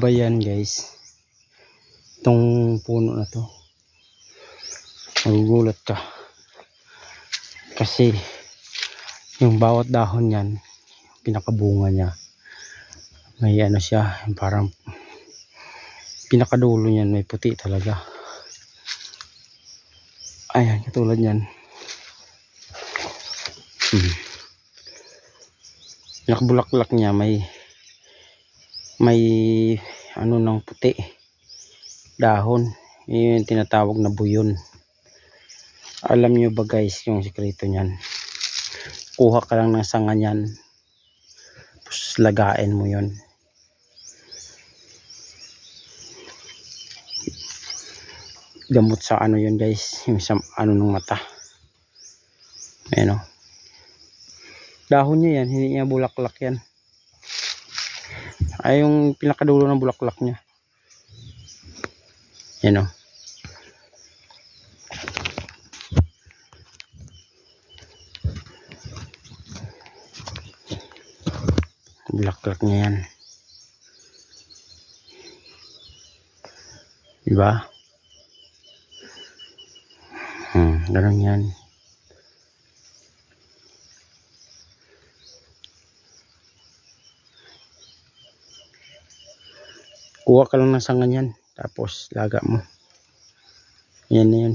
ba yan guys? Itong puno na to. Magugulat ka. Kasi yung bawat dahon yan pinakabunga niya. May ano siya parang pinakadulo niyan may puti talaga. Ayan katulad yan hmm. pinakabulaklak niya may may ano ng puti. Dahon. Yun yung tinatawag na buyon. Alam nyo ba guys yung sikreto niyan? Kuha ka lang ng sanga niyan. Tapos lagain mo yun. Gamot sa ano yun guys? Yung sa ano ng mata. Ayan o. Dahon niya yan. Hindi niya bulaklak yan ay yung pinakadulo ng bulaklak niya. Yan o bulaklak niya yan. Diba? Hmm, ganun yan kuha ka lang ng sanga niyan tapos laga mo. Yan na yan